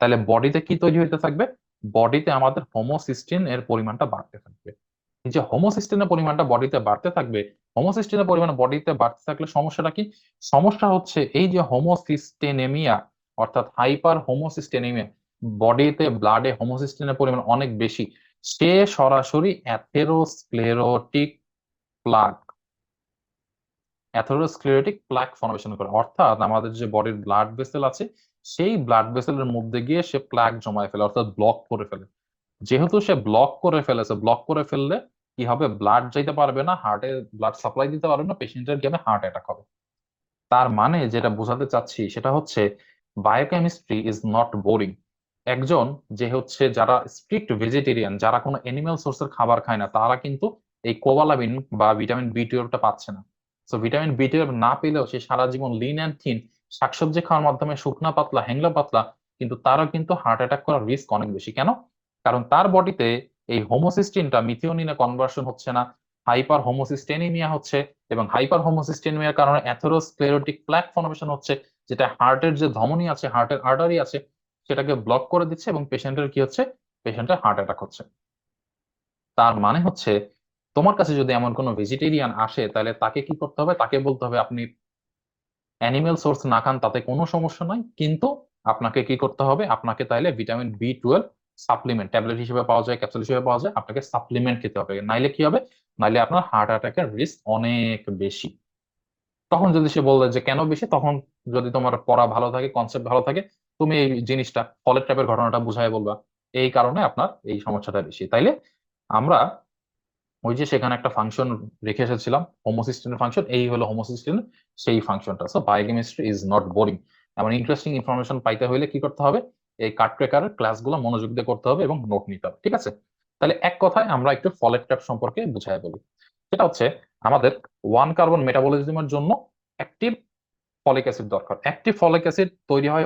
তাহলে বডিতে কি তৈরি হইতে থাকবে? বডিতে আমাদের হোমোসিস্টিন এর পরিমাণটা বাড়তে থাকবে। এই যে হোমোসিস্টিনের পরিমাণটা বডিতে বাড়তে থাকবে হোমোসিস্টিনের পরিমাণ বডিতে বাড়তে থাকলে সমস্যাটা কি? সমস্যা হচ্ছে এই যে হোমোসিস্টেনেমিয়া অর্থাৎ হাইপার হোমোসিস্টেনেমিয়া বডিতে ব্লাডে হোমোসিস্টিনের পরিমাণ অনেক বেশি, সে সরাসরি atherosclerotic plaque atherosclerotic plaque formation করে। অর্থাৎ আমাদের যে বডির ব্লাড ভেসেল আছে সেই ব্লাড ভেসেলের মধ্যে গিয়ে সে প্লাক জমায় ফেলে, অর্থাৎ ব্লক করে ফেলে। যেহেতু সে ব্লক করে ফেলেছে ব্লক করে ফেললে কি হবে? ব্লাড যাইতে পারবে না হার্টে ব্লাড সাপ্লাই দিতে পারবে না পেশেন্টের গেমে হার্ট অ্যাটাক হবে। তার মানে যেটা বোঝাতে চাচ্ছি সেটা হচ্ছে বায়োকেমিস্ট্রি ইজ নট বোরিং একজন যে হচ্ছে যারা স্ট্রিক্ট ভেজিটেরিয়ান যারা কোনো এনিম্যাল সোর্সের খাবার খায় না, তারা কিন্তু এই কোবালামিন বা ভিটামিন বি টুয়েলভটা পাচ্ছে না। সো ভিটামিন বি টুয়েলভ না পেলেও সে সারা জীবন লিন অ্যান্ড থিন শাকসবজি খাওয়ার মাধ্যমে শুকনা পাতলা হ্যাংলা পাতলা, কিন্তু তারও কিন্তু হার্ট অ্যাটাক করার রিস্ক অনেক বেশি। কেন? কারণ তার বডিতে এই হোমোসিস্টিনটা মিথিওনিনে কনভার্সন হচ্ছে না হাইপার হোমোসিস্টেনিমিয়া হচ্ছে এবং হাইপার হোমোসিস্টেনিমিয়ার কারণে অ্যাথেরোস্ক্লেরোটিক প্ল্যাক ফর্মেশন হচ্ছে, যেটা হার্টের যে ধমনী আছে হার্টের আর্টারি আছে, সেটাকে ব্লক করে দিচ্ছে এবং পেশেন্টের কি হচ্ছে? পেশেন্টের হার্ট অ্যাটাক হচ্ছে। তার মানে হচ্ছে, তোমার কাছে যদি এমন কোনো ভেজিটেরিয়ান আসে, তাহলে তাকে কি করতে হবে? তাকে বলতে হবে, আপনি অ্যানিমেল সোর্স না খান তাতে কোনো সমস্যা নাই, কিন্তু আপনাকে কি করতে হবে? আপনাকে তাহলে vitamin B twelve supplement tablet হিসেবে পাওয়া যায় ক্যাপসুল হিসেবে পাওয়া যায়, আপনাকে সাপ্লিমেন্ট খেতে হবে। নাইলে কি হবে? নাইলে আপনার হার্ট অ্যাটাকের রিস্ক অনেক বেশি। তখন যদি সে বলবে যে কেন বেশি? তখন যদি তোমার পড়া ভালো থাকে কনসেপ্ট ভালো থাকে, তুমি এই জিনিসটা, ফলের টাইপের ঘটনাটা বুঝাই বলবা। এই কারণে আপনার এই সমস্যাটা বেশি। তাইলে আমরা ওই যে সেখানে একটা ফাংশন রেখে এসেছিলাম হোমোসিস্টেনের ফাংশন এই হলো হোমোসিস্টেন সেই ফাংশনটা so biochemistry is not boring এমন ইন্টারেস্টিং ইনফরমেশন পাইতে হলে কি করতে হবে? এই কাট ট্রেকারের ক্লাসগুলো মনোযোগ দিয়ে করতে হবে এবং নোট নিতে হবে, ঠিক আছে? তাহলে এক কথায় আমরা একটু ফলেট ট্যাপ সম্পর্কে বুঝাই বলি। সেটা হচ্ছে, আমাদের ওয়ান কার্বন মেটাবলিজমের জন্য অ্যাক্টিভ ফলিক অ্যাসিড দরকার। অ্যাক্টিভ ফলিক অ্যাসিড তৈরি হয়